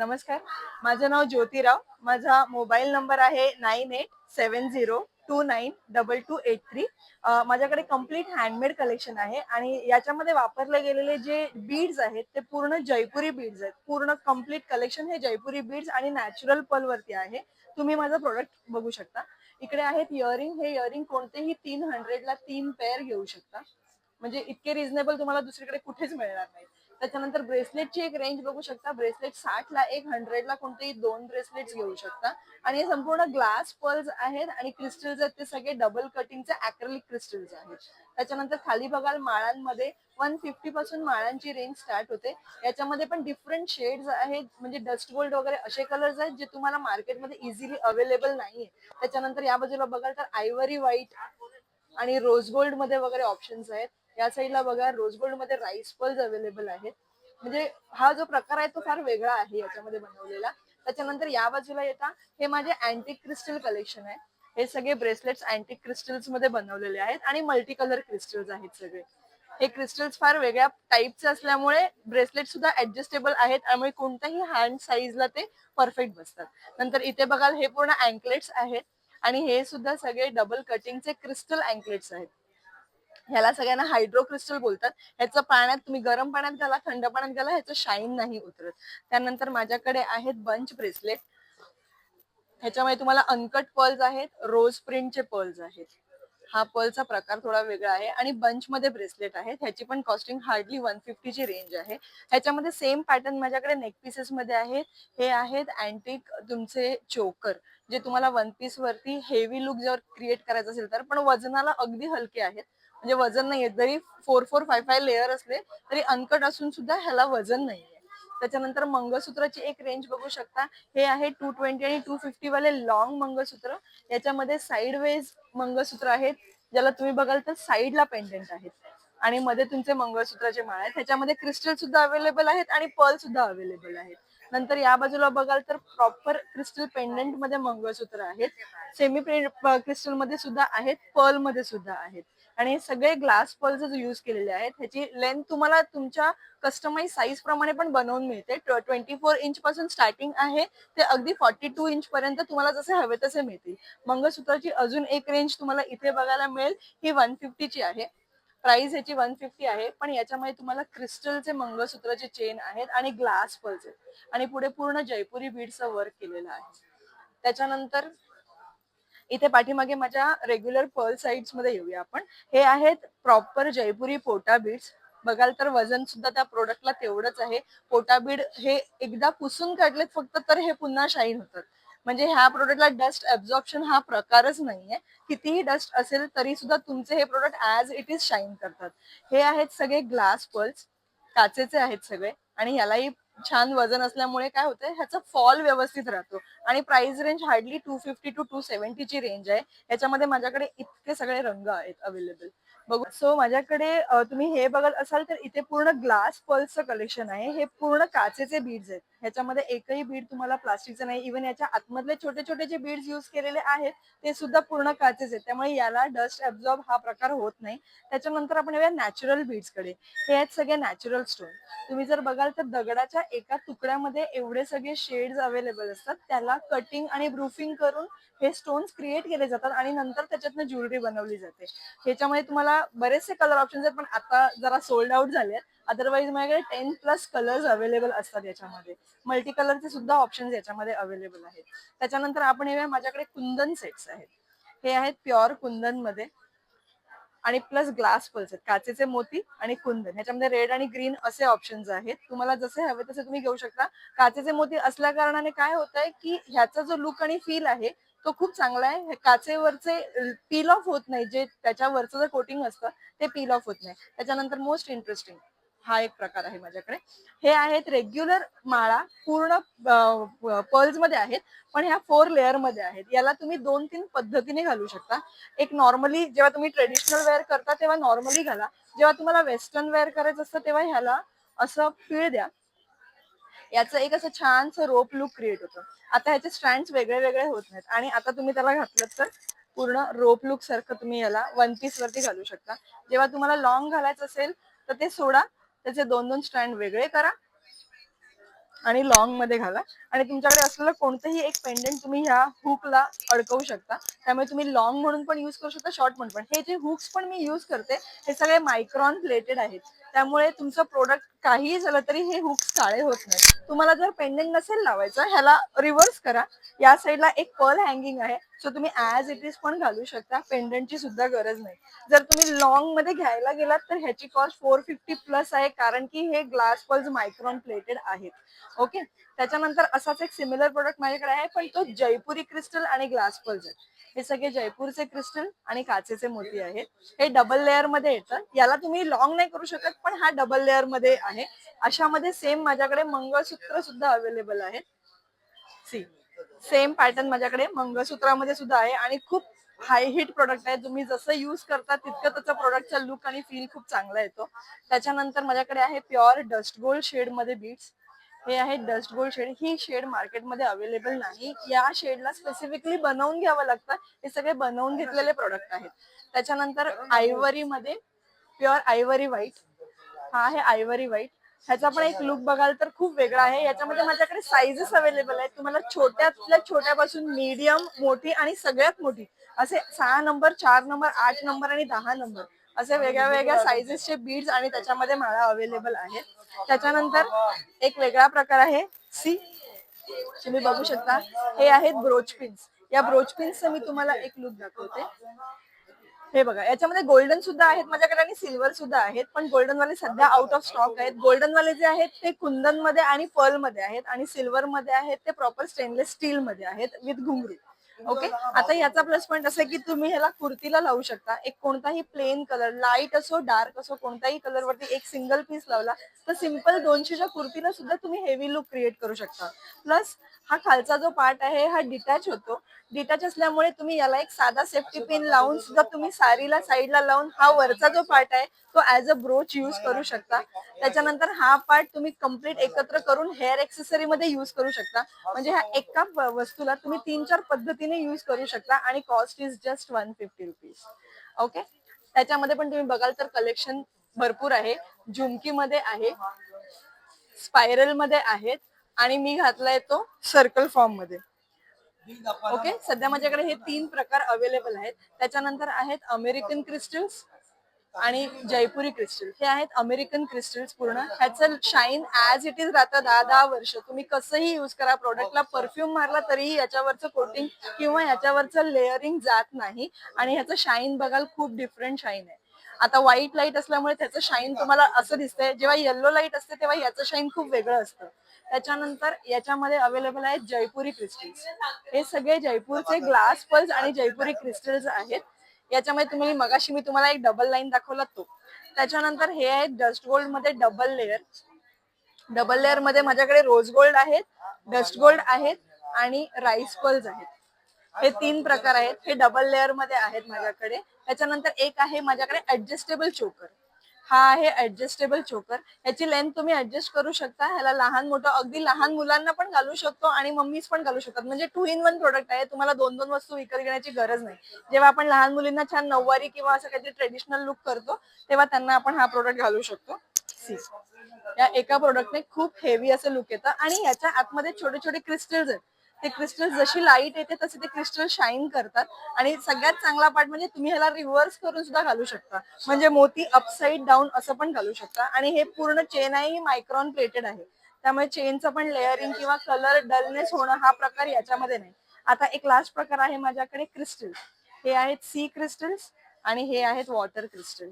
नमस्कार. माझं नाव ज्योतिराव. माझा मोबाईल नंबर आहे nine eight seven zero two nine double two eight three. माझ्याकडे कंप्लीट हँडमेड कलेक्शन आहे आणि याच्यामध्ये वापरले गेलेले जे बीड्स आहेत ते पूर्ण जयपुरी बीड्स आहेत. पूर्ण कंप्लीट कलेक्शन हे जयपुरी बीड्स आणि नॅचरल वरती आहे. तुम्ही माझं प्रोडक्ट बघू शकता. इकडे आहेत इयरिंग. हे इयरिंग कोणतेही तीन हंड्रेडला तीन पेअर घेऊ शकता. म्हणजे इतके रिझनेबल तुम्हाला दुसरीकडे कुठेच मिळणार नाही त्याच्यानंतर ब्रेसलेटची एक रेंज बघू शकता. ब्रेसलेट साठ ला एक हंड्रेड ला कोणतेही दोन ब्रेसलेट घेऊ शकता. आणि हे संपूर्ण ग्लास पर्ल्स आहेत आणि क्रिस्टल्स आहेत. ते सगळे डबल कटिंगचे अॅक्रेलिक क्रिस्टल्स आहेत. त्याच्यानंतर खाली बघाल माळांमध्ये वन फिफ्टी पासून माळांची रेंज स्टार्ट होते. याच्यामध्ये पण डिफरंट शेड्स आहेत. म्हणजे डस्ट गोल्ड वगैरे असे कलर्स आहेत जे तुम्हाला मार्केटमध्ये इझिली अवेलेबल नाहीये. त्याच्यानंतर या बाजूला बघाल तर आयव्हरी व्हाईट आणि रोज गोल्डमध्ये वगैरे ऑप्शन्स आहेत. या साईडला बघा रोज गोल्डमध्ये राईस पल्स अवेलेबल आहेत. म्हणजे हा जो प्रकार आहे तो फार वेगळा आहे याच्यामध्ये बनवलेला. त्याच्यानंतर या बाजूला येता हे माझे अँटिक क्रिस्टल कलेक्शन आहे. हे सगळे ब्रेसलेट्स अँटिक क्रिस्टल्समध्ये बनवलेले आहेत आणि मल्टी कलर क्रिस्टल्स आहेत सगळे. हे क्रिस्टल्स फार वेगळ्या टाईपचे असल्यामुळे ब्रेसलेट सुद्धा ऍडजस्टेबल आहेत त्यामुळे कोणत्याही हँड साईजला ते परफेक्ट बसतात. नंतर इथे बघाल हे पूर्ण अँकलेट्स आहेत आणि हे सुद्धा सगळे डबल कटिंगचे क्रिस्टल अँकलेट्स आहेत. ह्याला सगळ्यांना हायड्रो क्रिस्टल बोलतात. ह्याचं पाण्यात तुम्ही गरम पाण्यात घाला थंड पाण्यात घाला ह्याचं शाईन नाही उतरत. त्यानंतर माझ्याकडे आहेत बंच ब्रेसलेट ह्याच्यामध्ये तुम्हाला अनकट पर्ल्स आहेत रोज प्रिंटचे पर्ल्स आहेत. हा पर्लचा प्रकार थोडा वेगळा आहे. आणि बंच मध्ये ब्रेसलेट आहेत. ह्याची पण कॉस्टिंग हार्डली वन फिफ्टीची रेंज आहे. ह्याच्यामध्ये सेम पॅटर्न माझ्याकडे नेक पीसेस मध्ये आहेत. हे आहेत अँटिक तुमचे चोकर जे तुम्हाला वन पीस वरती हेवी लुक जर क्रिएट करायचं असेल तर पण वजनाला अगदी हलके आहेत. म्हणजे वजन नाहीये. जरी four four five five layer असले तरी अनकट असून सुद्धा ह्याला वजन नाहीये. त्याच्यानंतर मंगळसूत्राची एक रेंज बघू शकता. हे आहे टू ट्वेंटी आणि टू फिफ्टी वाले लॉंग मंगळसूत्र. याच्यामध्ये साईड वेज मंगळसूत्र आहेत. ज्याला तुम्ही बघाल तर साईडला पेंडेंट आहेत. आणि मध्ये तुमचे मंगळसूत्राचे माळ आहेत. त्याच्यामध्ये क्रिस्टल सुद्धा अवेलेबल आहेत आणि पर्ल सुद्धा अवेलेबल आहेत. नंतर या बाजूला बघाल तर प्रॉपर क्रिस्टल पेंडंटमध्ये मंगळसूत्र आहेत. सेमी क्रिस्टलमध्ये सुद्धा आहेत. पर्लमध्ये सुद्धा आहेत. आणि सगळे ग्लास पर्ल्स यूज केलेले आहेत ह्याची लेंथ तुम्हाला तुमच्या कस्टमाइज साईज प्रमाणे पण बनवून मिळते. ट्वेंटी फोर इंच पासून स्टार्टिंग आहे ते अगदी फॉर्टी टू इंच पर्यंत तुम्हाला जसे हवे तसे मिळतील. मंगळसूत्राची अजून एक रेंज तुम्हाला इथे बघायला मिळेल ही वन फिफ्टीची आहे. प्राइस ह्याची वन फिफ्टी आहे पण याच्यामध्ये तुम्हाला क्रिस्टलचे मंगळसूत्राचे चेन आहेत आणि ग्लास पर्ल्स आहेत. आणि पुढे पूर्ण जयपुरी बीडचं वर्क केलेलं आहे. त्याच्यानंतर इथे पाठीमागे माझ्या रेग्युलर पर्ल साईड्समध्ये येऊया आपण. हे आहेत प्रॉपर जयपुरी पोटा बीड्स बघाल तर वजन सुद्धा त्या प्रोडक्टला तेवढंच आहे. पोटा बीड हे एकदा पुसून काढलेत फक्त तर हे पुन्हा शाईन होतात. म्हणजे ह्या प्रोडक्टला डस्ट ऍब्झॉर्प्शन हा प्रकारच नाहीये. कितीही डस्ट असेल तरी सुद्धा तुमचे हे product as it is shine करतात. हे आहेत सगळे ग्लास पर्ल्स काचेचे आहेत सगळे. आणि यालाही छान वजन असल्यामुळे काय होतंय ह्याचा फॉल व्यवस्थित राहतो. आणि price range hardly two fifty two two सेव्हन्टीची range आहे. याच्यामध्ये माझ्याकडे इतके सगळे रंग आहेत अवेलेबल बघू. सो माझ्याकडे तुम्ही हे बघत असाल तर इथे पूर्ण ग्लास पर्ल्सचं कलेक्शन आहे. हे पूर्ण काचेचे बीड्स आहेत. ह्याच्यामध्ये एकही बीड तुम्हाला प्लास्टिकचं नाही. इव्हन याच्या आतमधले छोटे छोटे जे बीड्स युज केलेले आहेत ते सुद्धा पूर्ण काचेचे आहेत. त्यामुळे याला डस्ट ऍब्झॉर्ब हा प्रकार होत नाही. त्याच्यानंतर आपण येऊया नॅचरल बीड्सकडे. हे आहेत सगळे नॅचरल स्टोन तुम्ही जर बघाल तर दगडाच्या एका तुकड्यामध्ये एवढे सगळे शेड्स अवेलेबल असतात. त्याला कटिंग आणि ब्रुफिंग करून हे स्टोन्स क्रिएट केले जातात आणि नंतर त्याच्यातनं ज्वेलरी बनवली जाते. ह्याच्यामध्ये तुम्हाला बरेचसे कलर ऑप्शन आहेत पण आता जरा सोल्ड आउट झाले अदरवाईज माझ्याकडे टेन प्लस कलर्स अवेलेबल असतात याच्यामध्ये. मल्टी कलरचे सुद्धा ऑप्शन याच्यामध्ये अवेलेबल आहेत. त्याच्यानंतर आपण येऊया माझ्याकडे कुंदन सेट्स आहेत. हे आहेत प्युअर कुंदनमध्ये आणि प्लस ग्लास पल्स आहेत. काचेचे मोती आणि कुंदन. ह्याच्यामध्ये रेड आणि ग्रीन असे ऑप्शन्स आहेत. तुम्हाला जसे हवे तसे तुम्ही घेऊ शकता. काचेचे मोती असल्या कारणाने काय होत आहे की ह्याचा जो लुक आणि फील आहे तो खूप चांगला आहे. काचेवरचे पील ऑफ होत नाही. जे त्याच्यावरचं जे कोटिंग असतं ते पील ऑफ होत नाही. त्याच्यानंतर मोस्ट इंटरेस्टिंग हा एक प्रकार आहे माझ्याकडे. हे आहेत रेग्युलर माळा पूर्ण पर्ल्समध्ये आहेत पण ह्या फोर लेअरमध्ये आहेत. याला तुम्ही दोन तीन पद्धतीने घालू शकता. एक नॉर्मली जेव्हा तुम्ही ट्रेडिशनल वेअर करता तेव्हा नॉर्मली घाला. जेव्हा तुम्हाला वेस्टर्न वेअर करायचं असतं तेव्हा ह्याला असं पीळ द्या. याचं एक असं छानसं रोप लुक क्रिएट होतं. आता ह्याचे स्ट्रँड वेगळे वेगळे होत नाहीत. आणि आता तुम्ही त्याला घातलं तर पूर्ण रोप लुक सारखं तुम्ही याला वन पीस वरती घालू शकता. जेव्हा तुम्हाला लॉंग घालायचं असेल तर ते सोडा. त्याचे दोन दोन स्टँड वेगळे करा. आणि लॉंगमध्ये घाला. आणि तुमच्याकडे असलेलं कोणतंही एक पेंडंट तुम्ही ह्या हुकला अडकवू शकता. त्यामुळे तुम्ही लॉंग म्हणून पण युज करू शकता शॉर्ट म्हणून पण. हे जे हुक्स पण मी युज करते हे सगळे मायक्रॉन प्लेटेड आहेत. त्यामुळे तुमचं प्रोडक्ट काहीही झालं तरी हे हुक्स काळे होत नाही तुम्हाला जर पेंडिंग नसेल लावायचं ह्याला रिव्हर्स करा. या साईडला एक पर्ल हँगिंग आहे. सो तुम्ही ऍज इट इज पण घालू शकता. पेंडंटची सुद्धा गरज नाही. जर तुम्ही लॉंगमध्ये घ्यायला गेलात तर ह्याची कॉस्ट फोर फिफ्टी प्लस आहे कारण की हे ग्लास पल्स मायक्रॉन प्लेटेड आहेत. ओके त्याच्यानंतर असाच एक सिमिलर प्रोडक्ट माझ्याकडे आहे पण तो जयपुरी क्रिस्टल आणि ग्लास पल्स आहे हे सगळे जयपूरचे क्रिस्टल आणि काचेचे मोती आहेत. हे डबल लेअरमध्ये येतं. याला तुम्ही लॉंग नाही करू शकत पण हा डबल लेअरमध्ये आहे. अशामध्ये सेम माझ्याकडे मंगळसूत्र सुद्धा अवेलेबल आहे. सी सेम पॅटर्न माझ्याकडे. मंगळसूत्रामध्ये सुद्धा आहे आणि खूप हाय हिट प्रोडक्ट आहे. तुम्ही जसं युज करता तितकं त्याचा प्रोडक्टचा लुक आणि फील खूप चांगला येतो. त्याच्यानंतर माझ्याकडे आहे प्युअर डस्ट गोल्ड शेडमध्ये बीट्स हे आहे डस्ट गोल्ड शेड ही शेड मार्केटमध्ये अवेलेबल नाही. या शेडला स्पेसिफिकली बनवून घ्यावं लागतं. हे सगळे बनवून घेतलेले प्रोडक्ट आहेत. त्याच्यानंतर आयव्हरी मध्ये प्युअर आयव्हरी व्हाईट हा आहे आयव्हरी व्हाईट ह्याचा पण एक लुक बघाल तर खूप वेगळा आहे. याच्यामध्ये माझ्याकडे साईजेस अवेलेबल आहेत. तुम्हाला छोट्यातल्या छोट्यापासून मीडियम मोठी आणि सगळ्यात मोठी. असे सहा नंबर चार नंबर आठ नंबर आणि दहा नंबर असे वेगळ्या वेगळ्या साईजेसचे बीड्स आणि त्याच्यामध्ये माळा अवेलेबल आहेत. त्याच्यानंतर एक वेगळा प्रकार आहे. सी तुम्ही बघू शकता. हे आहेत ब्रोच पिन्स या ब्रोच पिन्सचं मी तुम्हाला एक लुक दाखवते. हे बघा याच्यामध्ये गोल्डन सुद्धा आहेत माझ्याकडे आणि सिल्वर सुद्धा आहेत पण गोल्डन वाले सध्या आउट ऑफ स्टॉक आहेत. गोल्डन वाले जे आहेत ते कुंदनमध्ये आणि पर्लमध्ये आहेत आणि सिल्वर मध्ये आहेत ते प्रॉपर स्टेनलेस स्टील मध्ये आहेत विथ घुंगरू. ओके आता याचा प्लस पॉईंट असा की तुम्ही ह्याला कुर्तीला लावू शकता. एक कोणताही प्लेन कलर लाइट असो डार्क असो कोणताही कलर वरती एक सिंगल पीस लावला तर सिंपल दोनशेच्या कुर्तीला सुद्धा तुम्ही हेवी लुक क्रिएट करू शकता. प्लस हा खालचा जो पार्ट आहे हा डिटॅच होतो. डिटॅच असल्यामुळे तुम्ही याला एक साधा सेफ्टी पिन लावून सुद्धा तुम्ही सारीला साईडला लावून हा वरचा जो पार्ट आहे तो ऍज अ ब्रोच युज करू शकता. त्याच्यानंतर हा पार्ट तुम्ही कंप्लीट एकत्र करून हेअर एक्सेसरी मध्ये युज करू शकता. म्हणजे ह्या एका वस्तूला तुम्ही तीन चार पद्धतीने युज करू शकता आणि cost is just one fifty rupees okay त्याच्यामध्ये पण तुम्ही बघाल तर कलेक्शन भरपूर आहे. झुमकी मध्ये आहे. स्पायरलमध्ये आहेत. आणि मी घातलाय तो सर्कल फॉर्ममध्ये. ओके सध्या माझ्याकडे हे तीन प्रकार अवेलेबल आहेत. त्याच्यानंतर आहेत अमेरिकन क्रिस्टल्स आणि जयपुरी क्रिस्टल हे आहेत अमेरिकन क्रिस्टल्स पूर्ण. ह्याचं शाईन ऍज इट इज राहतं दहा दहा वर्ष. तुम्ही कसंही युज करा प्रोडक्टला परफ्यूम मारला तरीही याच्यावरचं कोटिंग किंवा याच्यावरचं लेअरिंग जात नाही. आणि ह्याचं शाईन बघाल खूप डिफरंट शाईन आहे. आता व्हाईट लाइट असल्यामुळे त्याचं शाईन तुम्हाला असं दिसतंय. जेव्हा येल्लो लाइट असते तेव्हा याचं शाईन खूप वेगळं असतं. त्याच्यानंतर याच्यामध्ये अवेलेबल आहेत जयपुरी क्रिस्टल्स हे सगळे जयपूरचे ग्लास पल्स आणि जयपुरी क्रिस्टल्स आहेत. याच्यामध्ये तुम्ही मगाशी मी तुम्हाला एक डबल लाईन दाखवला तो. त्याच्यानंतर हे आहेत डस्ट गोल्डमध्ये डबल लेअर डबल लेअरमध्ये माझ्याकडे रोज गोल्ड आहेत डस्ट गोल्ड आहेत आणि राईस पल्स आहेत. हे तीन प्रकार आहेत. हे डबल लेअरमध्ये आहेत माझ्याकडे. त्याच्यानंतर एक आहे माझ्याकडे ऍडजस्टेबल चोकर हा आहे ऍडजस्टेबल चोकर ह्याची लेंथ तुम्ही ऍडजस्ट करू शकता. ह्याला लहान मोठं अगदी लहान मुलांना पण घालू शकतो आणि मम्मीज पण घालू शकतात. म्हणजे टू इन वन प्रोडक्ट आहे. तुम्हाला दोन दोन वस्तू विकत घेण्याची गरज नाही. जेव्हा आपण लहान मुलींना छान नऊवारी किंवा असं काहीतरी ट्रेडिशनल लुक करतो तेव्हा त्यांना आपण हा प्रोडक्ट घालू शकतो. सी या एका प्रोडक्टने खूप हेवी असं लुक येतं. आणि याच्या आतमध्ये छोटे छोटे क्रिस्टल्स आहेत. ते क्रिस्टल जशी लाइट येते तसे ते क्रिस्टल शाईन करतात. आणि सगळ्यात चांगला पार्ट म्हणजे तुम्ही ह्याला रिव्हर्स करून सुद्धा घालू शकता. म्हणजे मोती अपसाईड डाऊन असं पण घालू शकता. आणि हे पूर्ण चेन आहे ही मायक्रॉन प्लेटेड आहे. त्यामुळे चेनचं पण लेअरिंग किंवा कलर डलनेस होणं हा प्रकार याच्यामध्ये नाही. आता एक लास्ट प्रकार आहे माझ्याकडे क्रिस्टल हे आहेत सी क्रिस्टल्स आणि हे आहेत वॉटर क्रिस्टल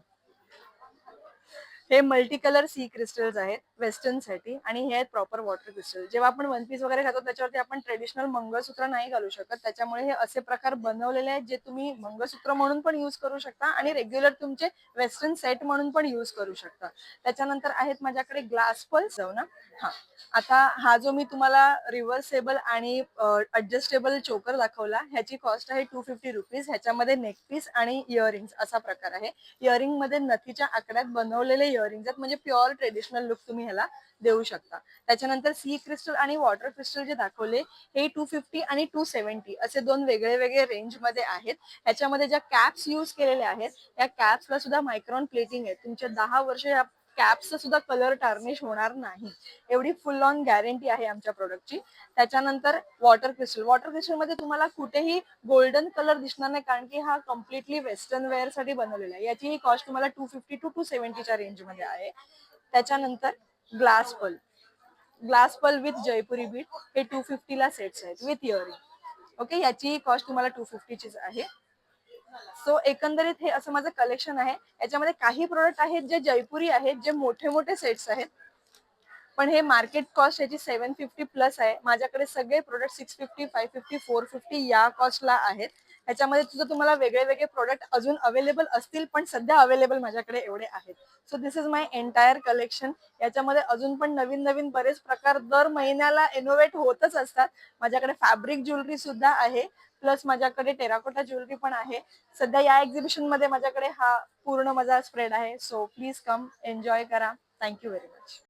हे मल्टी कलर सी क्रिस्टल्स आहेत वेस्टर्नसाठी आणि हे आहेत प्रॉपर वॉटर क्रिस्टल जेव्हा आपण वन पीस वगैरे खातो त्याच्यावरती आपण ट्रेडिशनल मंगळसूत्र नाही घालू शकत. त्याच्यामुळे हे असे प्रकार बनवलेले आहेत जे तुम्ही मंगळसूत्र म्हणून पण युज करू शकता आणि रेग्युलर तुमचे वेस्टर्न सेट म्हणून पण युज करू शकता. त्याच्यानंतर आहेत माझ्याकडे ग्लास पल्स जाऊ ना? हा. आता हा जो मी तुम्हाला रिव्हर्सेबल आणि अडजस्टेबल चोकर दाखवला ह्याची कॉस्ट आहे टू फिफ्टी रुपीज ह्याच्यामध्ये नेकपीस आणि इयरिंग्स असा प्रकार आहे. इयरिंगमध्ये नथीच्या आकड्यात बनवलेले इयरिंग आहेत. म्हणजे प्युअर ट्रेडिशनल लुक तुम्ही ह्याला देऊ शकता. त्याच्यानंतर सी क्रिस्टल आणि वॉटर क्रिस्टल जे दाखवले हे टू फिफ्टी आणि टू सेव्हन्टी असे दोन वेगळे वेगळे रेंजमध्ये आहेत. ह्याच्यामध्ये ज्या कॅप्स यूज केलेल्या आहेत त्या कॅप्सला सुद्धा मायक्रॉन प्लेटिंग आहे तुमचे दहा वर्ष या कॅपचा सुद्धा कलर टार्निश होणार नाही. एवढी फुल ऑन गॅरंटी आहे आमच्या प्रोडक्टची त्याच्यानंतर वॉटर क्रिस्टल वॉटर क्रिस्टलमध्ये तुम्हाला कुठेही गोल्डन कलर दिसणार नाही कारण की हा कम्प्लिटली वेस्टर्न वेअरसाठी बनवलेला आहे. याची कॉस्ट तुम्हाला टू फिफ्टी टू टू सेव्हन्टीच्या रेंजमध्ये आहे. त्याच्यानंतर glass pearl glass pearl with Jaipuri bead हे टू फिफ्टीला सेट्स आहेत विथ इयरिंग ओके याची कॉस्ट तुम्हाला टू फिफ्टीचीच आहे. सो एकंदरीत हे असं माझं कलेक्शन आहे. याच्यामध्ये काही प्रोडक्ट आहेत जे जयपुरी आहेत जे मोठे मोठे सेट्स आहेत. पण हे मार्केट कॉस्ट याची सेव्हन फिफ्टी प्लस आहे. माझ्याकडे सगळे product six fifty five fifty four fifty या कॉस्टला आहेत. ह्याच्यामध्ये सुद्धा तुम्हाला वेगळे वेगळे प्रोडक्ट अजून अवेलेबल असतील पण सध्या अवेलेबल माझ्याकडे एवढे आहेत. So this is my entire collection याच्यामध्ये अजून पण नवीन नवीन बरेच प्रकार दर महिन्याला इनोव्हेट होतच असतात. माझ्याकडे फॅब्रिक ज्वेलरी सुद्धा आहे. प्लस माझ्याकडे टेराकोटा ज्वेलरी पण आहे. सध्या या एक्झिबिशनमध्ये माझ्याकडे हा पूर्ण माझा स्प्रेड आहे. सो प्लीज कम एन्जॉय करा. Thank you very much